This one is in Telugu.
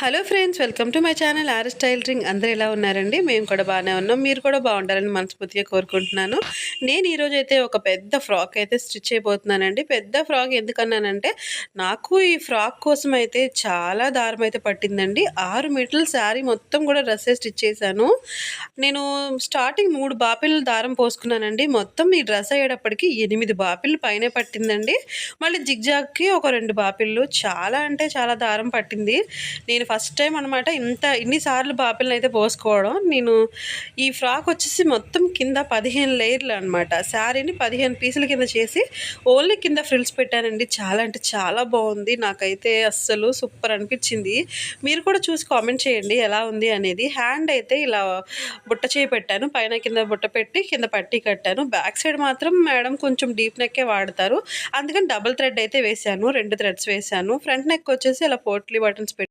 Hello friends welcome to my channel R స్టైలరింగ్ అందరూ ఎలా ఉన్నారండి? మేము కూడా బాగానే ఉన్నాం. మీరు కూడా బాగుండాలని మనస్ఫూర్తిగా కోరుకుంటున్నాను. నేను ఈరోజు అయితే ఒక పెద్ద ఫ్రాక్ అయితే స్టిచ్ అయిపోతున్నానండి. పెద్ద ఫ్రాక్ ఎందుకన్నానంటే నాకు ఈ ఫ్రాక్ కోసం అయితే చాలా దారం అయితే పట్టిందండి. ఆరు మీటర్ల శారీ మొత్తం కూడా డ్రెస్సే స్టిచ్ చేశాను. నేను స్టార్టింగ్ మూడు బాపిల్ దారం పోసుకున్నానండి. మొత్తం ఈ డ్రెస్ అయ్యేటప్పటికి ఎనిమిది బాపిల్ పైనే పట్టిందండి. మళ్ళీ జిగ్జాగ్కి ఒక రెండు బాపిళ్ళు చాలా అంటే చాలా దారం పట్టింది. నేను ఫస్ట్ టైం అనమాట ఇంత ఇన్నిసార్లు బాపిల్ని అయితే పోసుకోవడం. నేను ఈ ఫ్రాక్ వచ్చేసి మొత్తం కింద పదిహేను లేయర్లు అనమాట శారీని పదిహేను పీసుల కింద చేసి ఓన్లీ కింద ఫ్రిల్స్ పెట్టానండి. చాలా అంటే చాలా బాగుంది. నాకైతే అస్సలు సూపర్ అనిపించింది. మీరు కూడా చూసి కామెంట్ చేయండి ఎలా ఉంది అనేది. హ్యాండ్ అయితే ఇలా బుట్ట చేయి పెట్టాను. పైన కింద బుట్ట పెట్టి కింద పట్టి కట్టాను. బ్యాక్ సైడ్ మాత్రం మేడం కొంచెం డీప్ నెక్కే వాడతారు. అందుకని డబుల్ థ్రెడ్ అయితే వేసాను రెండు థ్రెడ్స్ వేసాను ఫ్రంట్ నెక్ వచ్చేసి ఇలా పోట్లీ బటన్స్ పెట్టి